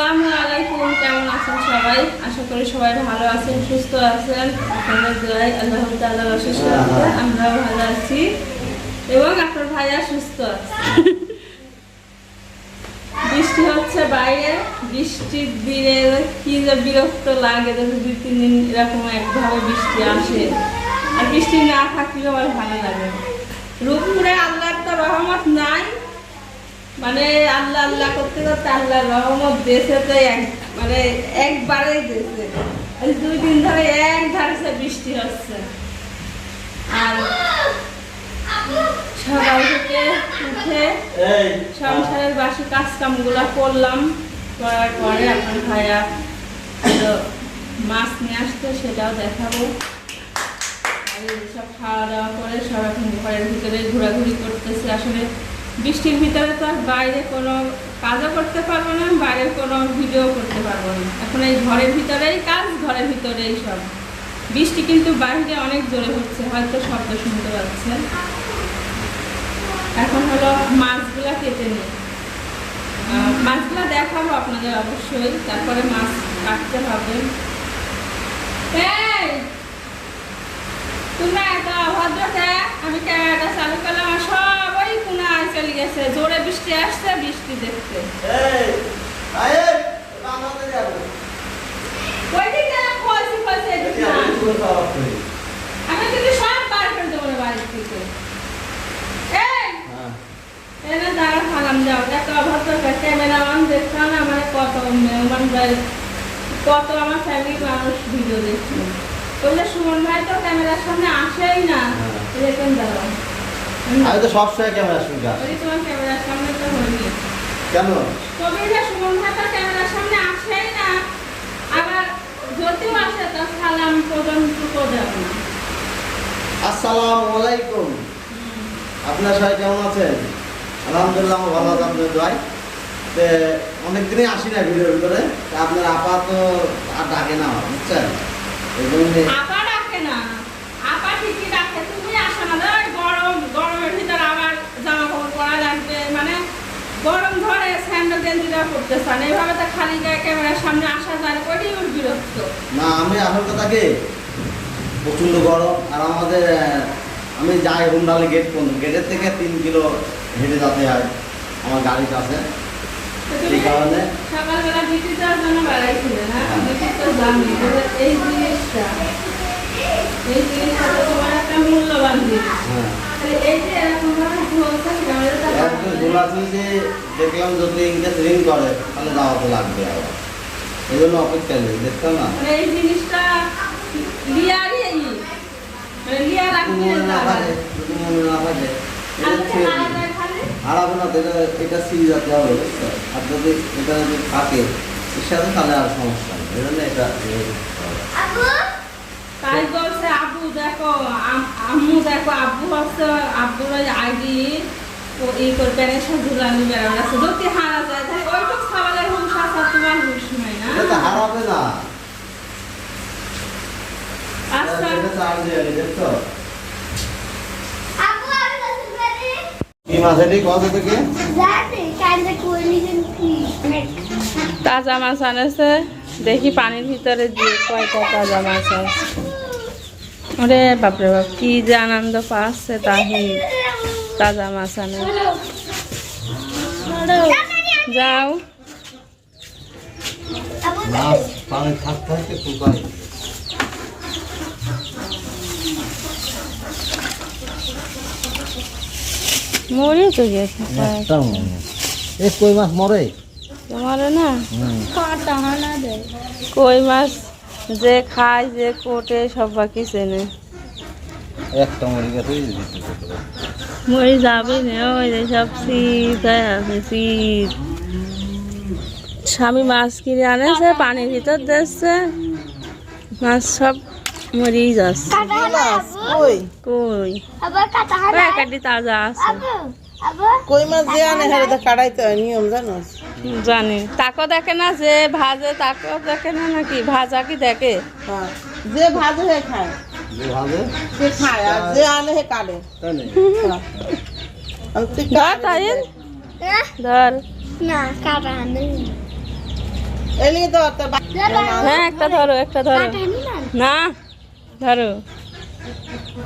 আসসালামু আলাইকুম, কেমন আছেন সবাই? আশা করি সবাই ভালো আছেন, সুস্থ আছেন। আপনাদের দোয়াই আল্লাহ তাআলার অশেষ রহমতে আমরাও ভালো আছি এবং আপনার ভাইয়া সুস্থ আছে। বৃষ্টি হচ্ছে বাইরে, বৃষ্টির দিনে কি যে বিরক্ত লাগে যদি দুই, তিন দিন এরকম একভাবে বৃষ্টি আসে। আর বৃষ্টি না থাকলেও আর ভালো লাগে। রূপপুরে আল্লাহর তো রহমত নাই মানে আল্লাহ আল্লাহ করতে করতে আল্লাহর রহমত দেশে তো এক মানে একবারেই দেশে। দুই দিন ধরে এক ধারসে বৃষ্টি হচ্ছে। আর সকাল থেকে উঠে সংসারের বাসি কাজ কামগুলো করলাম। করার পরে আপনার ভাইয়া মাছ নিয়ে আসতে সেটাও দেখাবো। আর সব খাওয়া দাওয়া করে সব এখন ঘরের ভিতরে ঘোরাঘুরি করতেছে। আসলে বৃষ্টির ভিতরে তো বাইরে কোনো কাজও করতে পারব না বাইরে কোনো ভিডিও করতে পারব না। এখন এই ঘরের ভিতরেই কাজ, ঘরের ভিতরেই সব। বৃষ্টি কিন্তু বাইরে অনেক জোরে হচ্ছে, হয়তো শব্দ শুনতে পাচ্ছেন। এখন হলো মাছগুলা কেটে নিই। মাছগুলা দেখাবো আপনাদের অবশ্যই, তারপরে মাছ কাটতে হবে। তোমরা এত অভদ্র কে? আমি ক্যামেরাটা চালু করলাম কোনায় চলে গেছে। জোরে বৃষ্টি আসছে বৃষ্টি দেখতে। ওই দিকে ফলসি ফলসি এদিকে না। আমি কিন্তু সব বার করে দেবো রে বাড়ি থেকে। এই খালাম যাও। এত অভদ্র ক্যামেরা অন দেখতাম আমার কত মেহমান কত আমার ফ্যামিলির মানুষ ভিডিও দেখছে। বললে সুমন ভাই তো ক্যামেরার সামনে আসেই না। হ্যাঁ। এরকম দাঁড়াও। আমি তো সবসময় ক্যামেরার তো কেন? আসসালামু আলাইকুম। আপনার সবাই কেমন আছেন? আলহামদুলিল্লাহ আমার ভালো আছে আপনাদের দোয়াই তে অনেকদিনই আসি না ভিডিওর ভিতরে। আপনার আপা তো আর ডাকে না বুঝছেন? এই জন্যে আপা ডাকে না। আপা ঠিকই ডাকে তুমি আসো না। ওই গরম গরমের ভিতরে আবার জামা কাপড় পরা লাগবে মানে গরম ধরে স্যান্ডেল গেঞ্জিটা পড়তে চান এইভাবে তো খালি গায়ে ক্যামেরার সামনে আসা যায় ওইটাই ওর বিরক্ত। না আমি আসল কথা কি? প্রচণ্ড গরম আর আমাদের আমি যাই হুন্ডালে গেট পর্যন্ত গেটের থেকে তিন কিলো হেঁটে যেতে হয় আমার গাড়ির কাছে। এই কারণে? সকালবেলা ডিউটি যাওয়ার জন্য বেড়াইছিলে না? ডিউটি তো জানি এই জিনিসটা এই জিনিসটা তো তোমার একটা মূল্যবান জিনিস। হ্যাঁ। যে যে দেখলাম যদি ইংরেজ রিং করে তাহলে দাওয়াতে লাগবে আবার। এই জন্য অপেক্ষা নেই দেখতাম না? মানে এই জিনিসটা লিয়ারই মানে লিয়া রাখতে মনে না মনে খালি হারাবো না এটা এটা সিরিজ যেতে হবে? আর যদি এটা যদি থাকে এর সাথে তাহলে আর সমস্যা নেই। এই জন্য এটা। তাই বলছে আব্বু দেখো আম- আম্মু দেখো আব্বু হচ্ছে আব্বুর ওই আইডি ও করে ঝুলানি বেড়ানো আছে। যদি হারা যায় তাহলে ওইটুক সবালের হুঁশ আছে তোমার হুঁশ নাই না? হারাবে না। আচ্ছা। তাজা মাছ আনেছে। দেখি পানির ভিতরে দিয়ে কয়টা তাজা মাছ আছে। ওরে বাপরে বাপ কি যে আনন্দ পাচ্ছে তাহি। তাজা মাছ আনে। যাও। মরে তো গেছে কই মাছ মরে? তোমার না কই মাছ? যে খায় যে কোটে সব বাকি চেনে। একটা মরে গেছে মরে যাবে না ওই যে সব শীত আছে শীত স্বামী মাছ কিনে আনেছে পানির ভিতর দিচ্ছে। মাছ সব মরেই যাচ্ছে। কই? কই? ওই তাজা আছে। কই মাছ যে আনে কাটাইতে হয় নিয়ম জানো জানি। তাকো দেখে না যে ভাজে তাকো দেখে না নাকি? ভাজা কি দেখে? হ্যাঁ যে ভাজে হে খায়। যে ভাবে সে খায় আর যে আনে হে কাটে। তাই না হ্যাঁ। ধর কাটে ধর। না কাটা নেই। এলি তো তোর হ্যাঁ একটা ধরো একটা ধরো। না? ধরো।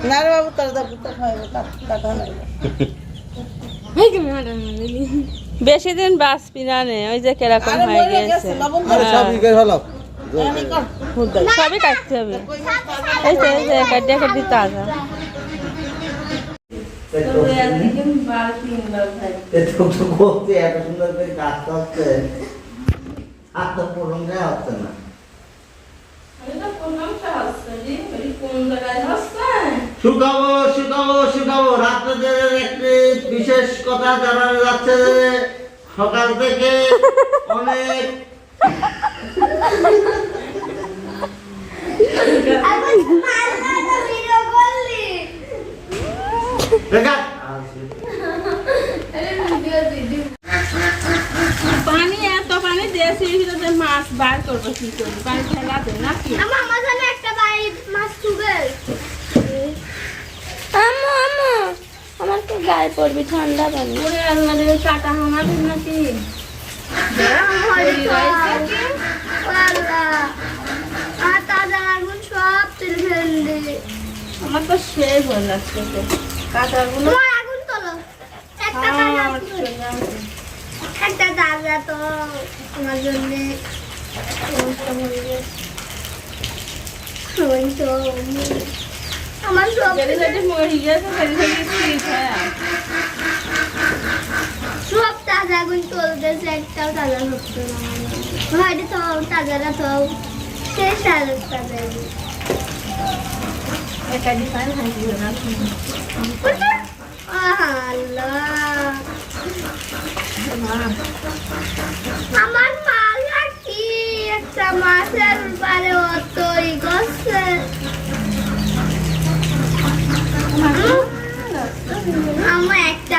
না রে বাবু তোর দাবি তো খাইবে কাটা নাই বেশি দিন বাঁচবি না নে ওই যে কীরকম হয়ে গেছে দাই সবই কাটতে হবে। এই তো এই যে কাটিয়ে কাটি তাজা। শুকাবো শুকাবো শুকাবো রাত্রে বিশেষ কথা জানানো যাচ্ছে যে সকাল থেকে অনেক পানি এত পানি দিয়েছি ভিতরে মাছ বার করব কি করব? পানি ফেলা দে নাকি? আমার একটা বাড়ি মাছ চুবে আম্মু আম্মু আমার তো গায়ে পড়বি ঠান্ডা পানি। ওরে আল্লাহ রে কাটা হামাদের নাকি? আর তাজা আগুন সব তেল ফেললে আমার তো সেই ভয় লাগছে কাটাগুলো আগুন তোলো। একটা। একটা তাজা তো আমার জন্য। আমার গেছে। যেতে সব তাজা আগুন চলতেছে একটাও তাজা হচ্ছে না হয়তো তো তাজারা তো শেষ আর তাজা না? আমার মালা কি একটা মাছের পারে অতই গছে আমার একটা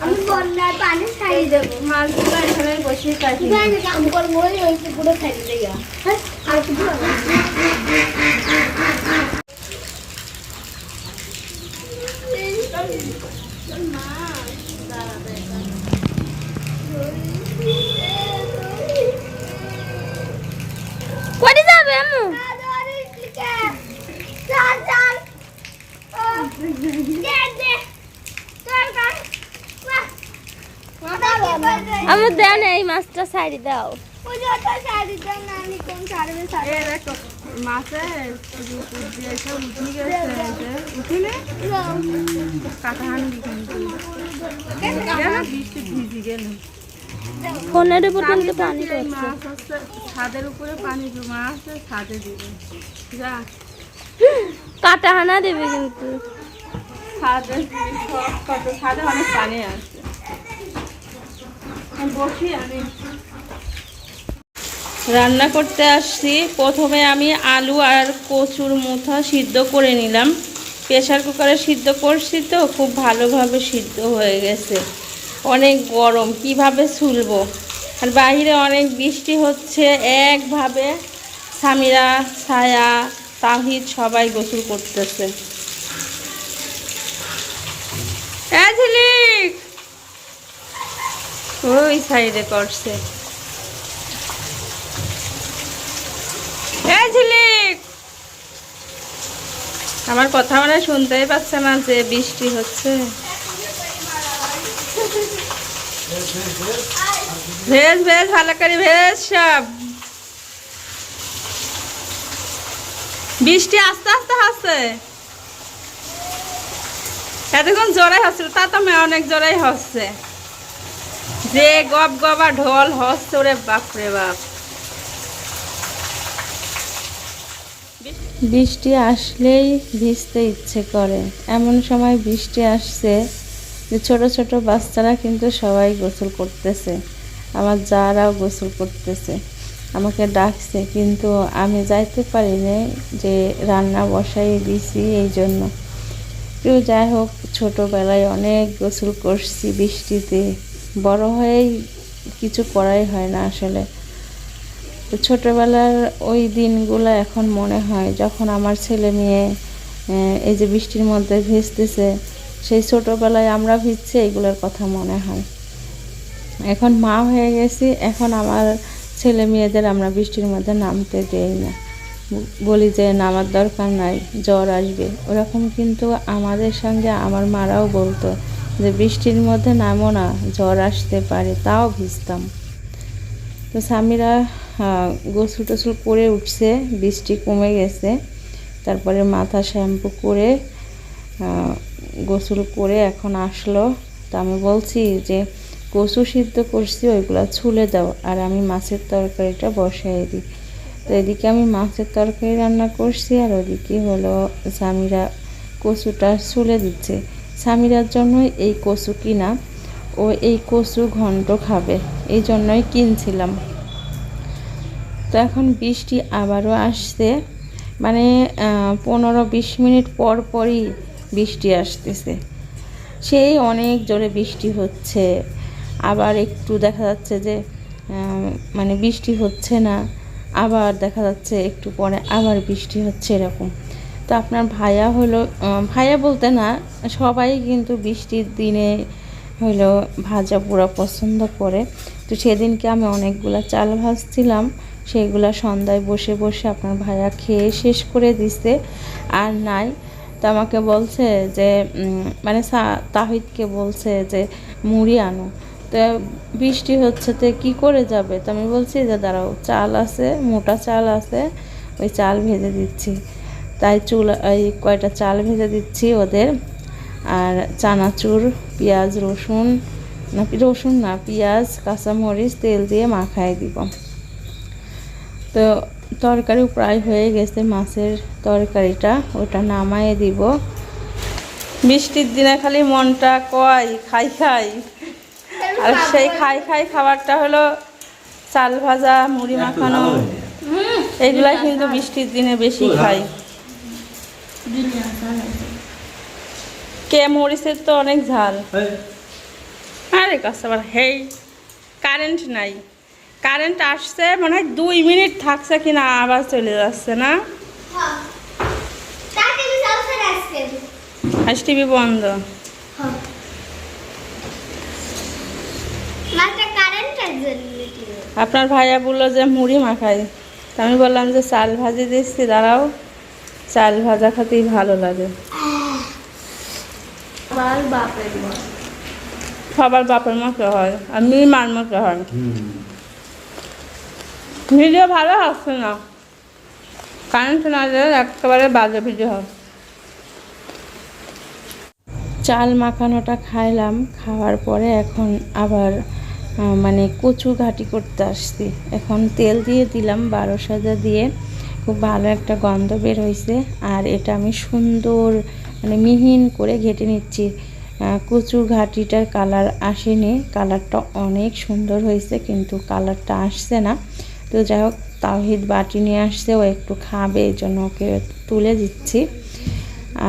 আমি বন্যার পানি ছাড়িয়ে দেবো। মাছ এখানে বসে কাটি কাম করব ওই পুরো ছাড়িয়ে দেয়া। হ্যাঁ আর কিছু হবে না। কোথায় যাবে আম্মু চাল চাল ও, দে দে চল কার বাহ ওটা কি করবে আম্মু দেন এই মাছটা সাইডে দাও পুজো তো শাড়ি দাও। উঠে গেছে উঠিলে বৃষ্টি ভিজি গেল ফোনের উপর কিন্তু পানি মাছ ছাদের উপরে পানি জমা আছে ছাদে দিবে। যা। কাটা হানা দেবে কিন্তু। ছাদে কত ছাদে অনেক পানি আছে বসি আমি। রান্না করতে আসছি। প্রথমে আমি আলু আর কচুর মুথা সিদ্ধ করে নিলাম। প্রেশার কুকারে সিদ্ধ করছি তো, খুব ভালোভাবে সিদ্ধ হয়ে গেছে। অনেক গরম, কীভাবে ছুলবো? আর বাইরে অনেক বৃষ্টি হচ্ছে, একভাবে সামিরা, ছায়া, তাহিদ সবাই গোসল করতেছে। ওই সাইডে করছে। হ্যাঁ ঝিলিক আমার কথা মানে শুনতেই পাচ্ছে না যে বৃষ্টি হচ্ছে। ভেজ ভেজ ভালো ভেজ সব। বৃষ্টি আস্তে আস্তে হচ্ছে এতক্ষণ জোরে হচ্ছিল তা তো অনেক জোরেই হচ্ছে যে গপ গবা ঢোল হচ্ছে ওরে বাপরে বাপ। বৃষ্টি আসলেই ভিজতে ইচ্ছে করে। এমন সময় বৃষ্টি আসছে যে ছোট ছোট বাচ্চারা কিন্তু সবাই গোসল করতেছে। আমার যারাও গোসল করতেছে। আমাকে ডাকছে, কিন্তু আমি যাইতে পারি পারিনি যে রান্না বসাই দিছি এই জন্য। তো যাই হোক, ছোটোবেলায় অনেক গোসল করছি বৃষ্টিতে। বড় হয়েই কিছু করাই হয় না আসলে। তো ছোটোবেলার ওই দিনগুলো এখন মনে হয়, যখন আমার ছেলে মেয়ে এই যে বৃষ্টির মধ্যে ভিজতেছে, সেই ছোটোবেলায় আমরা ভিজছি, এগুলোর কথা মনে হয়। এখন মা হয়ে গেছি, এখন আমার ছেলে মেয়েদের আমরা বৃষ্টির মধ্যে নামতে দেই না। বলি যে, নামার দরকার নাই, জ্বর আসবে। ওরকম কিন্তু আমাদের সঙ্গে আমার মারাও বলতো যে, বৃষ্টির মধ্যে নামো না, জ্বর আসতে পারে, তাও ভিজতাম। তো স্বামীরা গোসল টোসল করে উঠছে, বৃষ্টি কমে গেছে। তারপরে মাথা শ্যাম্পু করে গোসল করে এখন আসলো। তো আমি বলছি যে, কচু সিদ্ধ করছি, ওইগুলো ছুলে দাও, আর আমি মাছের তরকারিটা বসাই দিই। তো এদিকে আমি মাছের তরকারি রান্না করছি, আর ওদিকে হলো স্বামীরা কচুটা ছুলে দিচ্ছে। স্বামীরার জন্য এই কচু কিনা, ও এই কচু ঘন্ট খাবে, এই জন্যই কিনছিলাম। তো এখন বৃষ্টি আবারও আসছে। মানে পনেরো বিশ মিনিট পর পরই বৃষ্টি আসতেছে। সেই অনেক জোরে বৃষ্টি হচ্ছে। আবার একটু দেখা যাচ্ছে যে মানে বৃষ্টি হচ্ছে না। আবার দেখা যাচ্ছে একটু পরে আবার বৃষ্টি হচ্ছে এরকম। তো আপনার ভাইয়া হলো ভাইয়া বলতে না, সবাই কিন্তু বৃষ্টির দিনে হলো ভাজা পোড়া পছন্দ করে। তো সেদিনকে আমি অনেকগুলা চাল ভাজছিলাম। সেইগুলা সন্ধ্যায় বসে বসে আপনার ভাইয়া খেয়ে শেষ করে দিছে। আর নাই, তো আমাকে বলছে যে মানে তাহিদকে বলছে যে, মুড়ি আনো। তো বৃষ্টি হচ্ছে তো কী করে যাবে? তো আমি বলছি যে দাঁড়াও, চাল আছে, মোটা চাল আছে, ওই চাল ভেজে দিচ্ছি। তাই চুল, এই কয়টা চাল ভেজে দিচ্ছি ওদের। আর চানাচুর, পেঁয়াজ, রসুন, না রসুন না, পেঁয়াজ, কাঁচামরিচ তেল দিয়ে মাখাই দিব। তো তরকারি প্রায় হয়ে গেছে মাছের তরকারিটা ওটা নামায়ে দিব। বৃষ্টির দিনে খালি মনটা কয় খাই খাই। আর সেই খাই খাই খাবারটা হলো চাল ভাজা মুড়ি মাখানো। এইগুলাই কিন্তু বৃষ্টির দিনে বেশি খাই। কে মরিচের তো অনেক ঝাল। আরে কাস্টমার হেই কারেন্ট নাই। কারেন্ট আসছে মনে হয় দুই মিনিট থাকছে কিনা আবার চলে যাচ্ছে না? হ্যাঁ আজ টিভি বন্ধ। হ্যাঁ আপনার ভাইয়া বলল যে মুড়ি মাখাই তা আমি বললাম যে চাল ভাজি দিচ্ছি দাঁড়াও। চাল ভাজা খেতেই ভালো লাগে। আমার বাপের মা সবার বাপের মতো হয় আর মেয়ে মার মতো হয়। ভিডিও ভালো আসছে না। কারেন্ট না দিলে একেবারে বাজে ভিডিও। হয় চাল মাখানোটা খাইলাম, খাওয়ার পরে এখন আবার মানে কচু ঘাটি করতে আসছি। এখন তেল দিয়ে দিলাম, বারো সাজা দিয়ে। খুব ভালো একটা গন্ধ বের হয়েছে আর এটা আমি সুন্দর মানে মিহিন করে ঘেটে নিচ্ছি। কচু ঘাটিটার কালার আসেনি। কালারটা অনেক সুন্দর হয়েছে কিন্তু কালারটা আসছে না। তো যাই হোক তাহিদ বাটি নিয়ে আসছে ও একটু খাবে এই জন্য ওকে তুলে দিচ্ছি।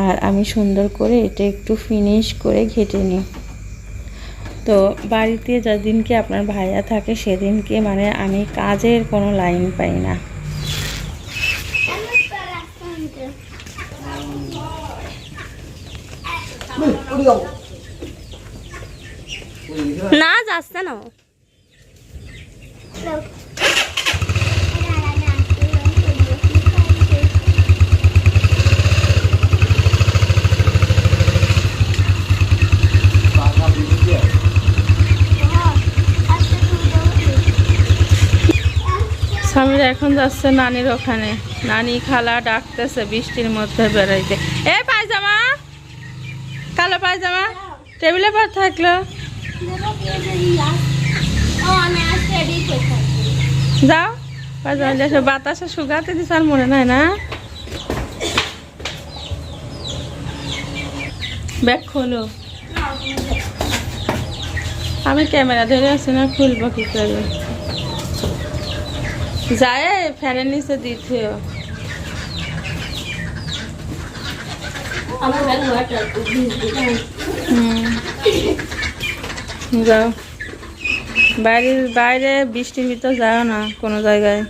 আর আমি সুন্দর করে এটা একটু ফিনিশ করে ঘেটে নিই। তো বাড়িতে যেদিনকে আপনার ভাইয়া থাকে সেদিনকে মানে আমি কাজের কোনো লাইন পাই না। না যাচ্ছে না দাও এরা আমি আসতে কি পাখা দিয়ে দিয়ে হ্যাঁ আজকে তুমি দাও স্বামীরা এখন যাচ্ছে নানির ওখানে। নানি খালা ডাকতেছে বৃষ্টির মধ্যে বেড়াইতে। এ পায়জামা! কালো পায়জামা! টেবিলে পর থাকল। যাও। পায়জামা। বাতাসে শুকাতে দিস আর মনে নাই না? ব্যাগ খোলো। আমি ক্যামেরা ধরে আছি না খুলবো কি করে? যায় ফ্যানের নিচে দিতে যাও। বাইরে বাইরে বৃষ্টির ভিতর যাও না কোনো জায়গায়।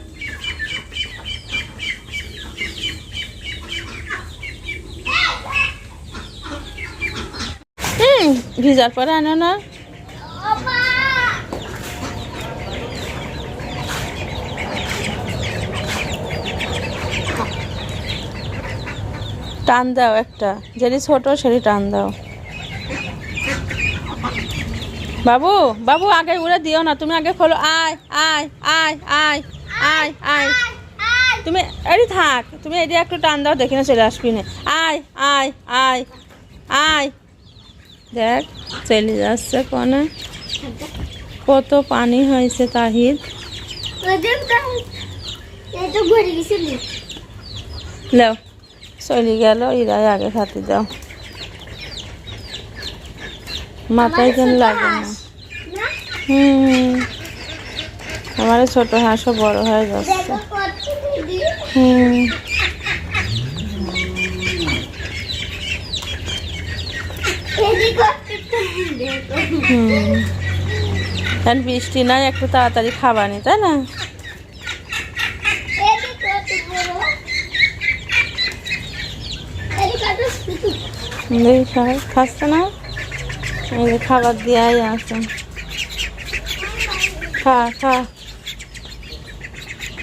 হুম ভিজার পরে আনো না। টান দাও একটা। যেটি ছোট সেটি টান দাও। বাবু বাবু আগে উড়ে দিও না। তুমি আগে খোলো। আয় আয় আয় আয় আয় আয়। তুমি এডি থাক। তুমি এডি একটু টান দাও দেখি না চলে আসবি না। আয় আয় আয় আয়। দেখ চলে যাচ্ছে কনে। কত পানি হয়েছে তাহির। লেও। চলে গেল ইরাই আগে খাতে দাও মাথায় যেন লাগে না। হুম। আমার ছোট হাঁসও বড় হয়ে যাচ্ছে। হুম। হুম। বৃষ্টি নাই একটু তাড়াতাড়ি খাবানি তাই না এদিকে কত বড় এদিকে কত ছোট দেখি খাই খাচ্ছে না? এই যে খাবার দেওয়াই আছে। খা খা।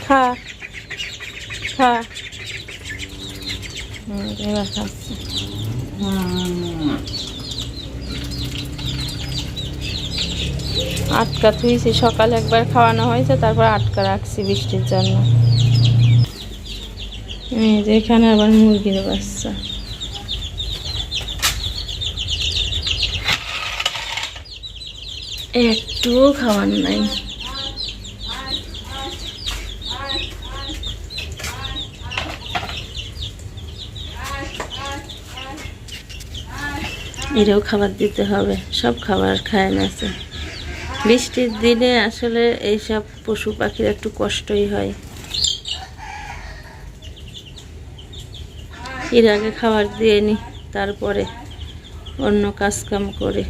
খা খা। এবার খাচ্ছে। আটকা থুইছি, সকালে একবার খাওয়ানো হয়েছে, তারপর আটকা রাখছি বৃষ্টির জন্য। এই এখানে আবার মুরগির বাচ্চা। একটুও খাওয়ার নাই। এরেও খাবার দিতে হবে, সব খাবার খায় নাছে বৃষ্টির দিনে আসলে এইসব পশু পাখির একটু কষ্টই হয়। এর আগে খাবার দিয়ে নি, তারপরে অন্য কাজ কাম করে।